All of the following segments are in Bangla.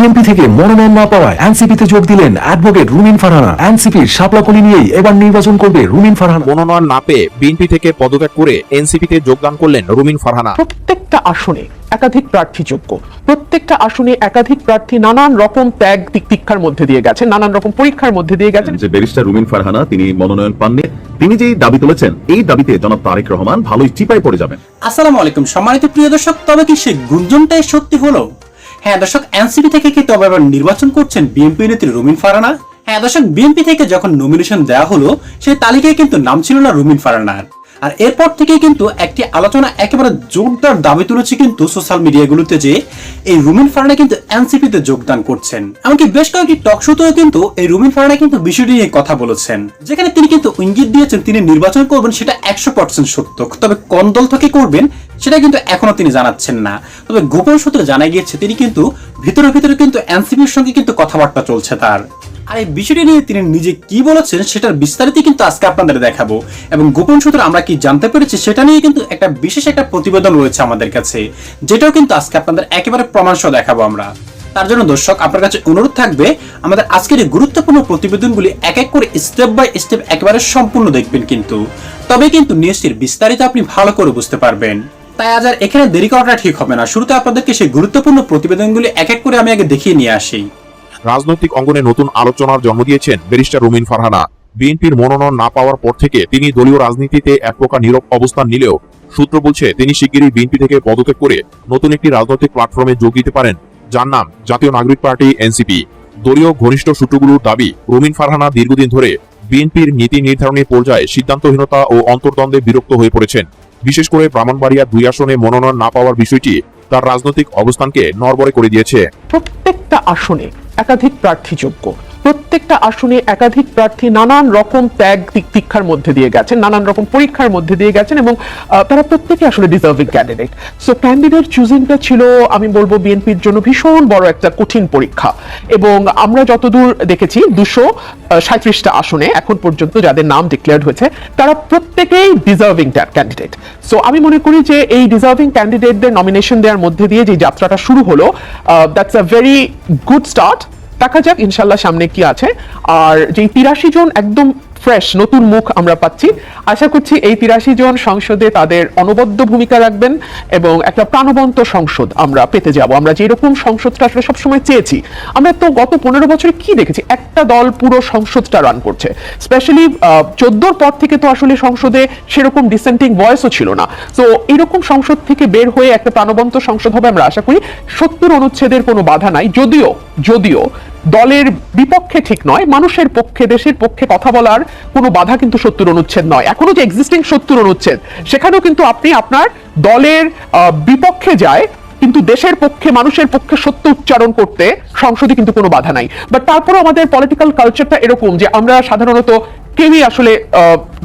বিএনপি থেকে মনোনয়ন না পাওয়ায় এনসিপিতে যোগ দিলেন অ্যাডভোকেট রুমিন ফারহানা। এনসিপির শাপলাকলি নিয়েই এবার নির্বাচন করবে রুমিন ফারহানা। মনোনয়ন না পেয়ে বিএনপি থেকে পদত্যাগ করে এনসিপিতে যোগদান করলেন রুমিন ফারহানা। প্রত্যেকটা আসনে একাধিক প্রার্থী যোগ্য। প্রত্যেকটা আসনে একাধিক প্রার্থী নানান রকম ত্যাগ তিক্ষার মধ্যে দিয়ে গেছেন নানান রকম পরীক্ষার মধ্যে দিয়ে গেছেন। যে ব্যারিস্টার রুমিন ফারহানা তিনি মনোনয়ন পাননি। তিনি যেই দাবি তুলেছেন এই দাবিতে জনাব তারেক রহমান ভালোই চিপায় পড়ে যাবেন। আসসালামু আলাইকুম। সম্মানিত প্রিয় দর্শক তবে কি সেই গুঞ্জনটাই সত্যি হলো? হ্যাঁ দর্শক, এনসিপি থেকে কি তবে আবার নির্বাচন করছেন বিএনপি নেত্রী রুমিন ফারানা? হ্যাঁ দর্শক বিএনপি থেকে যখন নমিনেশন দেওয়া হলো, সেই তালিকায় কিন্তু নাম ছিল না রুমিন ফারানার। আর এরপর থেকে কিন্তু একটি আলোচনা একেবারে জোরদার দাবি তুলেছে কিন্তু সোশ্যাল মিডিয়াগুলোতে যে এই রুমিন ফারানা কিন্তু এনসিপিতে যোগদান করছেন। এমনকি বেশ কয়েকটি টক শোতেও কিন্তু এই রুমিন ফারানা কিন্তু বিষয়টি নিয়ে কথা বলেছেন। যেখানে তিনি কিন্তু ইঙ্গিত দিয়েছেন তিনি নির্বাচন করবেন সেটা একশো পার্সেন্ট সত্য। তবে কোন দল থেকে করবেন সেটা কিন্তু এখনও তিনি জানাচ্ছেন না। তবে গোপন সূত্রে জানা গিয়েছে তিনি কিন্তু ভিতরে ভিতরে কিন্তু এনসিপির সঙ্গে কিন্তু কথাবার্তা চলছে তার। আর এই বিষয়টি নিয়ে তিনি নিজে কি বলেছেন সেটার বিস্তারিত কিন্তু আজকে আপনাদের দেখাবো। এবং গোপন সূত্রে আমরা কি জানতে পেরেছি সেটা নিয়ে কিন্তু একটা বিশেষ একটা প্রতিবেদন রয়েছে আমাদের কাছে, যেটাও কিন্তু আজকে আপনাদের একেবারে প্রমাণ সহ দেখাবো আমরা। তার জন্য দর্শক, আপনার কাছে অনুরোধ থাকবে, আমাদের আজকের এই গুরুত্বপূর্ণ প্রতিবেদনগুলি এক এক করে স্টেপ বাই স্টেপ একেবারে সম্পূর্ণ দেখবেন কিন্তু। তবে কিন্তু নিউজটির বিস্তারিত আপনি ভালো করে বুঝতে পারবেন। তাই আজ আর এখানে দেরি করাটা ঠিক হবে না। শুরুতে আপনাদেরকে সেই গুরুত্বপূর্ণ প্রতিবেদনগুলি এক এক করে আমি আগে দেখিয়ে নিয়ে আসি। রাজনৈতিক অঙ্গনে নতুন আলোচনার জন্ম দিয়েছেন ব্যারিস্টার রুমিন ফারহানা। বিএনপির মনোনয়ন না পাওয়ার পর থেকে তিনি দলীয় রাজনীতিতে এক প্রকার নীরব অবস্থান নিলেও সূত্র বলছে তিনি শিগগিরই বিএনপি থেকে পদত্যাগ করে নতুন একটি রাজনৈতিক প্ল্যাটফর্মে যোগ দিতে পারেন। যার নাম জাতীয় নাগরিক পার্টি এনসিপি। দলীয় ঘনিষ্ঠ সূত্রগুলোর দাবি, রুমিন ফারহানা দীর্ঘদিন ধরে বিএনপির নীতি নির্ধারণী পর্যায়ে সিদ্ধান্তহীনতা ও অন্তর্দ্বন্দ্বে বিরক্ত হয়ে পড়েছেন। বিশেষ করে ব্রাহ্মণবাড়িয়া দুই আসনে মনোনয়ন না পাওয়ার বিষয়টি তার রাজনৈতিক অবস্থানকে নড়বড়ে করে দিয়েছে। প্রত্যেকটা আসনে একাধিক প্রার্থী যোগ্য প্রত্যেকটা আসনে একাধিক প্রার্থী নানান রকম ত্যাগ তিক্ষার মধ্যে দিয়ে গেছেন, নানান রকম পরীক্ষার মধ্যে দিয়ে গেছেন এবং তারা প্রত্যেকে আসলে ডিজার্ভিং ক্যান্ডিডেট সো ক্যান্ডিডেট চুজিংটা ছিল, আমি বলব বিএনপির জন্য ভীষণ বড় একটা কঠিন পরীক্ষা এবং আমরা যতদূর দেখেছি, দুশো সাঁত্রিশটা আসনে এখন পর্যন্ত যাদের নাম ডিক্লেয়ার্ড হয়েছে, তারা প্রত্যেকেই ডিজার্ভিং ক্যান্ডিডেট সো আমি মনে করি যে এই ডিজার্ভিং ক্যান্ডিডেটদের নমিনেশন দেওয়ার মধ্যে দিয়ে যে যাত্রাটা শুরু হলো that's a very good start দেখা যাক, ইনশাল্লাহ সামনে কি আছে। আর যে তিরাশি জন একদম ফ্রেশ নতুন মুখ আমরা পাচ্ছি, আশা করছি এই তিরাশি জন সংসদে তাদের অনবদ্য ভূমিকা রাখবেন এবং একটা প্রাণবন্ত সংসদ আমরা পেতে যাব। আমরা যেরকম সংসদটা আসলে সবসময় চেয়েছি, আমরা তো গত পনেরো বছরে কি দেখেছি? একটা দল পুরো সংসদটা রান করছে। স্পেশালি চোদ্দোর পর থেকে তো আসলে সংসদে সেরকম ডিসেন্টিং ভয়েসও ছিল না। তো এরকম সংসদ থেকে বের হয়ে একটা প্রাণবন্ত সংসদ হবে আমরা আশা করি। সত্তর অনুচ্ছেদের কোনো বাধা নাই। যদিও যদিও দলের বিপক্ষে ঠিক নয়, মানুষের পক্ষে, দেশের পক্ষে কথা বলার কোনো বাধা কিন্তু সত্তর অনুচ্ছেদ নয়। এখনও যে এক্সিস্টিং সত্তর অনুচ্ছেদ, সেখানেও কিন্তু আপনি আপনার দলের বিপক্ষে যায়, কিন্তু দেশের পক্ষে, মানুষের পক্ষে সত্য উচ্চারণ করতে সংসদে কিন্তু কোনো বাধা নাই। বাট তারপরে আমাদের পলিটিক্যাল কালচারটা এরকম যে আমরা সাধারণত কেউই আসলে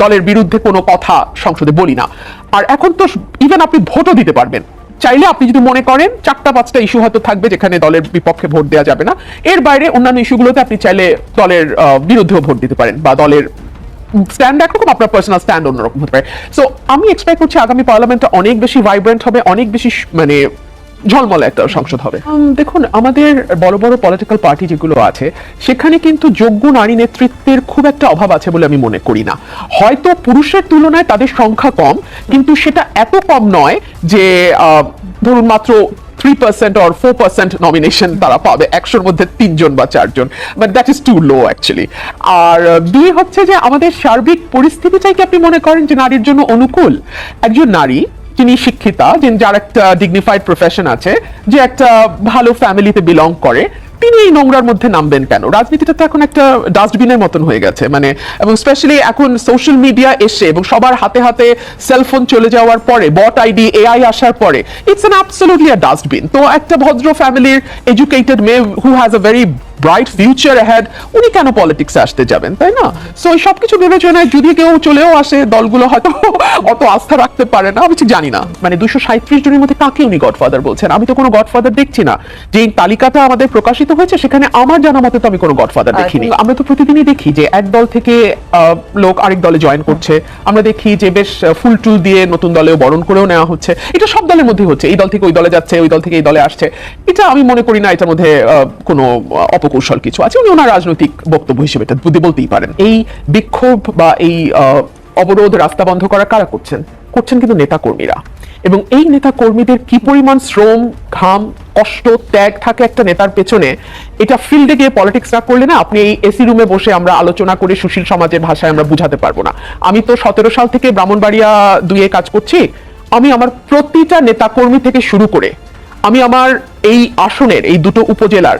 দলের বিরুদ্ধে কোনো কথা সংসদে বলি না। আর এখন তো ইভেন আপনি ভোটও দিতে পারবেন। চাইলে আপনি যদি মনে করেন চারটা, পাঁচটা ইস্যু হয়তো থাকবে যেখানে দলের বিপক্ষে ভোট দেওয়া যাবে না। এর বাইরে অন্যান্য ইস্যুগুলোতে আপনি চাইলে দলের বিরুদ্ধেও ভোট দিতে পারেন বা দলের স্ট্যান্ড একরকম, আপনার পার্সোনাল স্ট্যান্ড অন্যরকম হতে পারে। সো আমি এক্সপেক্ট করছি আগামী পার্লামেন্টটা অনেক বেশি ভাইব্রেন্ট হবে, অনেক বেশি মানে ঝলমলে একটা সংসদ হবে। দেখুন, আমাদের বড় বড় পলিটিক্যাল পার্টি যেগুলো আছে, সেখানে কিন্তু যোগ্য নারী নেতৃত্বের খুব একটা অভাব আছে বলে আমি মনে করি না। হয়তো পুরুষের তুলনায় তাদের সংখ্যা কম, কিন্তু সেটা এত কম নয় যে ধরুন মাত্র three percent or four percent nomination তারা পাবে। একশোর মধ্যে তিনজন বা চারজন। But that is too low actually আর দুই হচ্ছে যে আমাদের সার্বিক পরিস্থিতিটাই কি আপনি মনে করেন যে নারীর জন্য অনুকূল? একজন নারী যিনি শিক্ষিতা, যিনি যার একটা ডিগনিফাইড প্রফেশন আছে, যে একটা ভালো ফ্যামিলিতে বিলং করে, তিনি এই নোংরার মধ্যে নামবেন কেন? রাজনীতিটা তো এখন একটা ডাস্টবিনের মতন হয়ে গেছে মানে এবং স্পেশালি এখন সোশ্যাল মিডিয়া এসে এবং সবার হাতে হাতে সেলফোন চলে যাওয়ার পরে বট আইডি এআই আসার পরে it's an absolutely a dustbin তো একটা ভদ্র ফ্যামিলির এডুকেটেড মেয়ে who has a very bright future had উনি কেন পলিটিক্সে আসতে যাবেন তাই না? সো এই সবকিছু বিবেচনায় যদি কেউ চলেও আসে দলগুলো হয়তো অত আস্থা রাখতে পারে না আমি ঠিক জানি না। মানে দুশো সাঁত্রিশ জনের মধ্যে কাকে উনি গডফাদার বলছেন? আমি তো কোনো গডফাদার দেখছি না। যে তালিকাটা আমাদের প্রকাশিত হয়েছে সেখানে আমার জানা মতে তো আমি কোনো গডফাদার দেখিনি। আমরা তো প্রতিদিনই দেখি যে এক দল থেকে লোক আরেক দলে জয়েন করছে। আমরা দেখি যে বেশ ফুল টুল দিয়ে নতুন দলেও বরণ করেও নেওয়া হচ্ছে। এটা সব দলের মধ্যে হচ্ছে। এই দল থেকে ওই দলে যাচ্ছে ওই দল থেকে এই দলে আসছে। এটা আমি মনে করি না এটার মধ্যে আহ, কোনো আহ, অপকৌশল কিছু আছে, উনি ওনার রাজনৈতিক বক্তব্য হিসেবে এটা বলতেই পারেন। এই বিক্ষোভ বা এই অবরোধ রাস্তা বন্ধ করা কারা করছেন? করছেন কিন্তু নেতা কর্মীরা এবং এই নেতা কর্মীদের কি পরিমাণ শ্রম, ঘাম, কষ্ট, ত্যাগ থাকে একটা নেতার পেছনে, এটা ফিল্ডে গিয়ে পলিটিক্স না করলে না, আপনি এই এসি রুমে বসে আমরা আলোচনা করে, সুশীল সমাজের ভাষায় আমরা বুঝাতে পারব না। আমি তো সতেরো সাল থেকে ব্রাহ্মণবাড়িয়া দুয়ে কাজ করছি, আমি আমার প্রতিটা নেতা কর্মী থেকে শুরু করে, আমি আমার এই আসনের, এই দুটো উপজেলার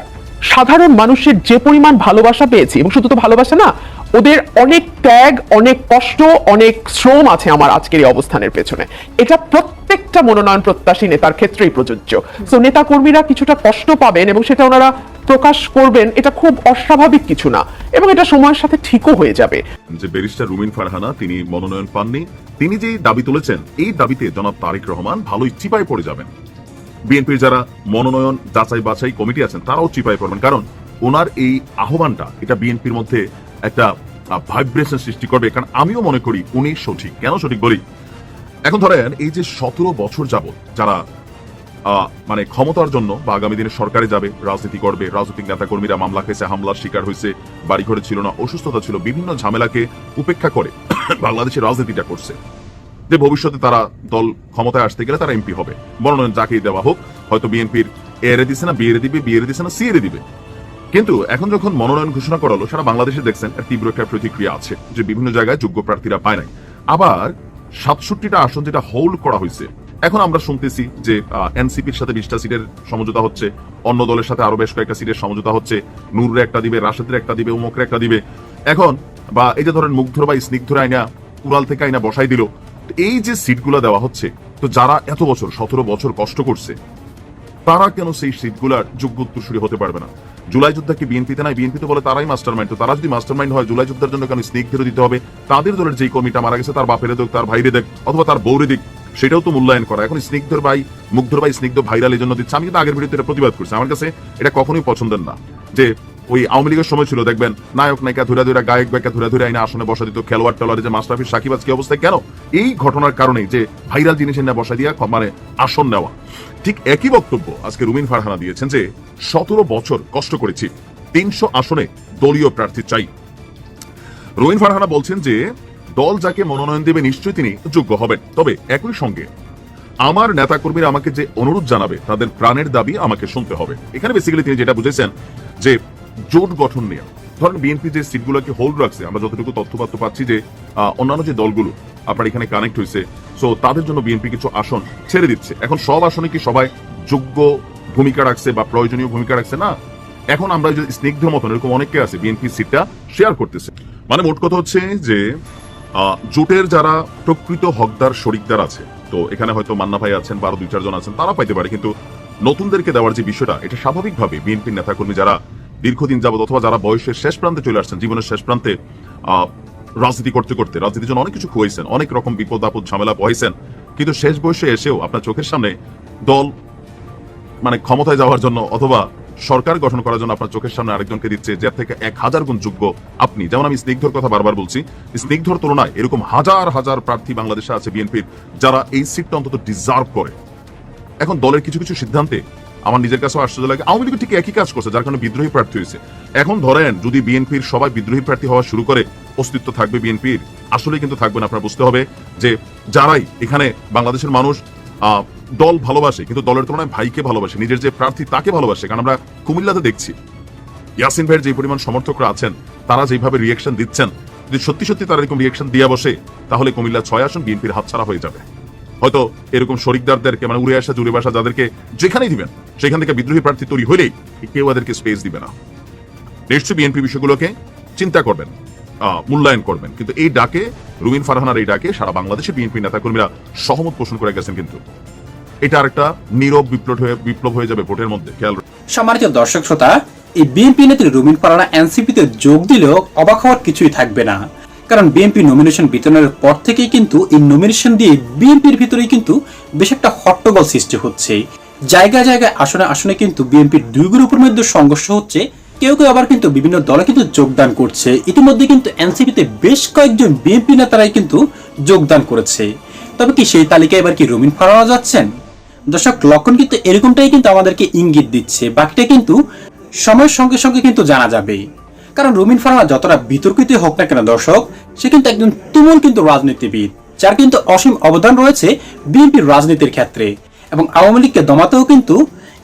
সাধারণ মানুষের যে পরিমাণ ভালোবাসা পেয়েছি, এবং শুধু তো ভালোবাসা না, ওদের অনেক ত্যাগ, অনেক কষ্ট, অনেক শ্রম আছে আমার আজকের এই অবস্থানের পেছনে। এটা প্রত্যেকটা মনোনয়ন প্রত্যাশী নেতার ক্ষেত্রেই প্রযোজ্য। সো নেতা কর্মীরা কিছুটা কষ্ট পাবেন এবং সেটা ওনারা প্রকাশ করবেন, এটা খুব অস্বাভাবিক কিছু না। এবং এটা সময়ের সাথে ঠিকও হয়ে যাবে। যে ব্যারিস্টার রুমিন ফারহানা, তিনি মনোনয়ন পাননি, তিনি যে দাবি তুলেছেন, এই দাবিতে জনাব তারেক রহমান ভালোই চিপায় পড়ে যাবেন। বিএনপির যারা মনোনয়ন যাচাই বাছাই কমিটি আছেন, তারাও চিপায় পড়বেন। কারণ ওনার এই আহ্বানটা, এটা বিএনপির মধ্যে একটা ভাইব্রেশন সৃষ্টি করবে। কারণ আমিও মনে করি উনি সঠিক। কেন সঠিক বলি? এখন ধরেন এই যে সতেরো বছর যাবত যারা মানে ক্ষমতার জন্য বা আগামী দিনে সরকারে যাবে, রাজনীতি করবে, রাজনৈতিক নেতা কর্মীরা মামলা খেয়েছে, হামলার শিকার হয়েছে, বাড়িঘরে ছিল না, অসুস্থতা ছিল, বিভিন্ন ঝামেলাকে উপেক্ষা করে বাংলাদেশের রাজনীতিটা করছে। যে ভবিষ্যতে তারা দল ক্ষমতায় আসতে গেলে তারা এমপি হবে। মনোনয়ন যাকেই দেওয়া হোক, হয়তো বিএনপির এরে দিছে না বিয়েরে দিবে বিয়েরে দিছে না সিএরে দিবে। কিন্তু এখন যখন মনোনয়ন ঘোষণা করা হলো সারা বাংলাদেশে দেখছেন এর তীব্র একটা প্রতিক্রিয়া আছে যে বিভিন্ন জায়গায় যোগ্য প্রার্থীরা পায় নাই। আবার সাতষট্টিটা আসন যেটা হোল্ড করা হয়েছে, এখন আমরা শুনতেছি যে এনসিপির সাথে বিশটা সিটের সমঝোতা হচ্ছে, অন্য দলের সাথে আরও বেশ কয়েকটা সিটের সমঝোতা হচ্ছে, নূরের একটা দিবে, রাশেদের একটা দিবে উমকের একটা দিবে। এখন বা এই যে ধরেন মুগ্ধর বা স্নিগ্ধর আইনা উড়াল থেকে আইনা বসাই দিল এই যে সিটগুলো দেওয়া হচ্ছে, তো যারা এত বছর, সতেরো বছর কষ্ট করছে, তারা কেন সেই সিটগুলার যোগ্য উত্তরসূরি হতে পারবে না? জুলাই যোদ্ধা কি বিএনপিতে নাই? বিএনপিতে বলে তারাই মাস্টার মাইন্ড তো তারা যদি মাস্টার মাইন্ড হয়, জুলাই যোদ্ধার জন্য কেন স্নেকদেরও দিতে হবে? তাদের দলের যেই কর্মীটা মারা গেছে, তার বাপের দেখ তার ভাইরে দেখ অথবা তার বৌরে দিক, সেটাও তো মূল্যায়ন করা। এখন স্নিগ্ধর ভাই, মুগ্ধর ভাই স্নিগ্ধ ভাইরাল এই জন্য দিচ্ছে। আমি কিন্তু আগের ভিডিওতে প্রতিবাদ করছি। আমার কাছে এটা কখনোই পছন্দের না যে ওই আওয়ামী লীগের সময় ছিল, দেখবেন, নায়ক নায়িকা ধুরা ধুরা, গায়ক গায়িকা ধুরা ধুরা আইনা আসনে বসা দিত, খেলোয়াড় টেলোয়াড় যে মাস্টারফির সাকিব, আজকে অবস্থায় কেন? এই ঘটনার কারণে যে ভাইরাল জিনিস এনে বসা দিয়া মানে আসন নেওয়া। ঠিক একই বক্তব্য আজকে রুমিন ফারহানা দিয়েছেন যে, সতেরো বছর কষ্ট করেছি, তিনশো আসনে দলীয় প্রার্থী চাই। রুমিন ফারহানা বলছেন যে, দল যাকে মনোনয়ন দেবে নিশ্চয়ই তিনি যোগ্য হবেন। তবে একই সঙ্গে, আমার নেতাকর্মীরা আমাকে যে অনুরোধ জানাবে, তাদের প্রাণের দাবি আমাকে শুনতে হবে। এখানে বেসিক্যালি তিনি যেটা বুঝেছেন যে জোট গঠন নিয়ে। ধরেন, বিএনপি যে সিটগুলোকে হোল্ড রাখছে, আমরা যতটুকু তথ্যপাত্র পাচ্ছি যে অন্যান্য যে দলগুলো, আপনার এখানে কানেক্ট হয়েছে সো তাদের জন্য বিএনপি কিছু আসন ছেড়ে দিচ্ছে। এখন সব আসনে কি সবাই যোগ্য ভূমিকা রাখছে বা প্রয়োজনীয় ভূমিকা রাখছে? না। এখন আমরা যে স্নিগ্ধের মতন, এরকম অনেকে আছে, বিএনপি সিটটা শেয়ার করতেছে। মানে মোট কথা হচ্ছে যে জোটের যারা প্রকৃত হকদার, শরিকদার আছে, তো এখানে হয়তো মান্না ভাই আছেন বা আরও দুই চারজন আছেন তারা পাইতে পারে। কিন্তু নতুনদেরকে দেওয়ার যে বিষয়টা, এটা স্বাভাবিকভাবে বিএনপির নেতাকর্মী যারা দীর্ঘদিন যাবত অথবা যারা বয়সের শেষ প্রান্তে চলে আসছেন, জীবনের শেষ প্রান্তে রাজনীতি করতে করতে, রাজনীতির জন্য অনেক কিছু খুয়াইছেন অনেক রকম বিপদ আপদ, ঝামেলা বহাইছেন কিন্তু শেষ বয়সে এসেও আপনার চোখের সামনে দল মানে ক্ষমতায় যাওয়ার জন্য অথবা সরকার গঠন করার জন্য আপনার চোখের সামনে আরেকজনকে দিচ্ছে, যার থেকে এক হাজার গুণ যোগ্য আপনি। যেমন আমি স্নিগ্ধর কথা বারবার বলছি, স্নিগ্ধর তুলনায় এরকম হাজার হাজার প্রার্থী বাংলাদেশে আছে বিএনপির, যারা এই সিটটা অন্তত ডিজার্ভ করে। এখন দলের কিছু কিছু সিদ্ধান্তে আমার নিজের কাছেও আশ্চর্য লাগে। আওয়ামী লীগ ঠিক একই কাজ করছে, যার কারণে বিদ্রোহী প্রার্থী হয়েছে। এখন ধরেন, যদি বিএনপির সবাই বিদ্রোহী প্রার্থী হওয়া শুরু করে, অস্তিত্ব থাকবে বিএনপির। আসলে কিন্তু থাকবে না, আপনার বুঝতে হবে যে যারাই এখানে বাংলাদেশের মানুষ দল ভালোবাসে, কিন্তু দলের তুলনায় ভাইকে ভালোবাসে, নিজের যে প্রার্থী তাকে ভালোবাসে। কারণ আমরা কুমিল্লাতে দেখছি, ইয়াসিন ভাইয়ের যে পরিমাণ সমর্থকরা আছেন, তারা যেভাবে রিয়েকশন দিচ্ছেন, যদি সত্যি সত্যি তারা এরকম রিয়েকশন দিয়ে বসে, তাহলে কুমিল্লা ছয় আসন বিএনপির হাতছাড়া হয়ে যাবে। হয়তো এরকম শরিকদারদেরকে মানে উড়ে আসা, জুড়ে বাসা যাদেরকে যেখানেই দিবেন, সেখান থেকে বিদ্রোহী প্রার্থী তৈরি হলেই কেউ তাদেরকে স্পেস দিবে না। নিশ্চয়ই বিএনপি বিষয়গুলোকে চিন্তা করবেন মূল্যায়ন করবেন। কিন্তু এই ডাকে, রুমিন ফারহানার এই ডাকে সারা বাংলাদেশে বিএনপি নেতাকর্মীরা সহমত পোষণ করে গেছেন কিন্তু। এটা আরেকটা নীরব বিপ্লব হয়ে বিপ্লব হয়ে যাবে ভোটের মধ্যে, খেয়াল। সম্মানিত দর্শক শ্রোতা, এই বিএনপি নেত্রী রুমিন ফারানা এনসিপিতে যোগ দিলেও অবাক হওয়ার কিছুই থাকবে না। কারণ বিএনপি নমিনেশন বিতরণের পর থেকেই কিন্তু এই নমিনেশন দিয়ে বিএনপির ভিতরেই কিন্তু বেশ একটা হট্টগোল সৃষ্টি হচ্ছে। জায়গায় জায়গায়, আসনে আসনে কিন্তু বিএনপির দুই গ্রুপের মধ্যে সংঘর্ষ হচ্ছে। কেউ কেউ আবার কিন্তু বিভিন্ন দলে কিন্তু যোগদান করছে। ইতিমধ্যে কিন্তু এনসিপিতে বেশ কয়েকজন বিএনপি নেতারাই কিন্তু যোগদান করেছে। তবে কি সেই তালিকায় এবার কি রুমিন ফারানা যাচ্ছেন? দর্শক, লক্ষণ কিন্তু এরকমটাই কিন্তু আমাদেরকে ইঙ্গিত দিচ্ছে। বাকিটা কিন্তু সময়ের সঙ্গে সঙ্গে কিন্তু জানা যাবে। কারণ রুমিন ফারানা যতটা বিতর্কিত হোক না কেন দর্শক, সে কিন্তু একজন তুমুল কিন্তু রাজনীতিবিদ, যার কিন্তু অসীম অবদান রয়েছে বিএনপির রাজনীতির ক্ষেত্রে। এবং আওয়ামী লীগকে দমাতেও কিন্তু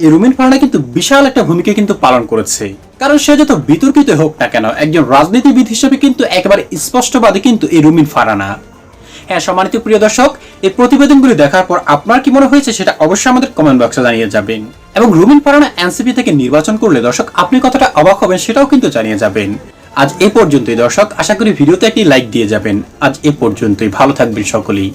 এই রুমিন ফারানা কিন্তু বিশাল একটা ভূমিকা কিন্তু পালন করেছে। কারণ সে যত বিতর্কিত হোক না কেন, একজন রাজনীতিবিদ হিসেবে কিন্তু একেবারে স্পষ্টবাদী কিন্তু এই রুমিন ফারানা হ্যাঁ সম্মানিত প্রিয় দর্শক এই প্রতিবেদনগুলি দেখার পর আপনার কি মনে হয়েছে সেটা অবশ্যই আমাদের কমেন্ট বক্সে জানিয়ে যাবেন। এবং রুমিন ফারানা এনসিপি থেকে নির্বাচন করলে দর্শক আপনি কতটা অবাক হবেন সেটাও কিন্তু জানিয়ে যাবেন। আজ এ পর্যন্তই দর্শক, আশা করি ভিডিওতে একটি লাইক দিয়ে যাবেন। আজ এ পর্যন্তই, ভালো থাকবেন সকলেই।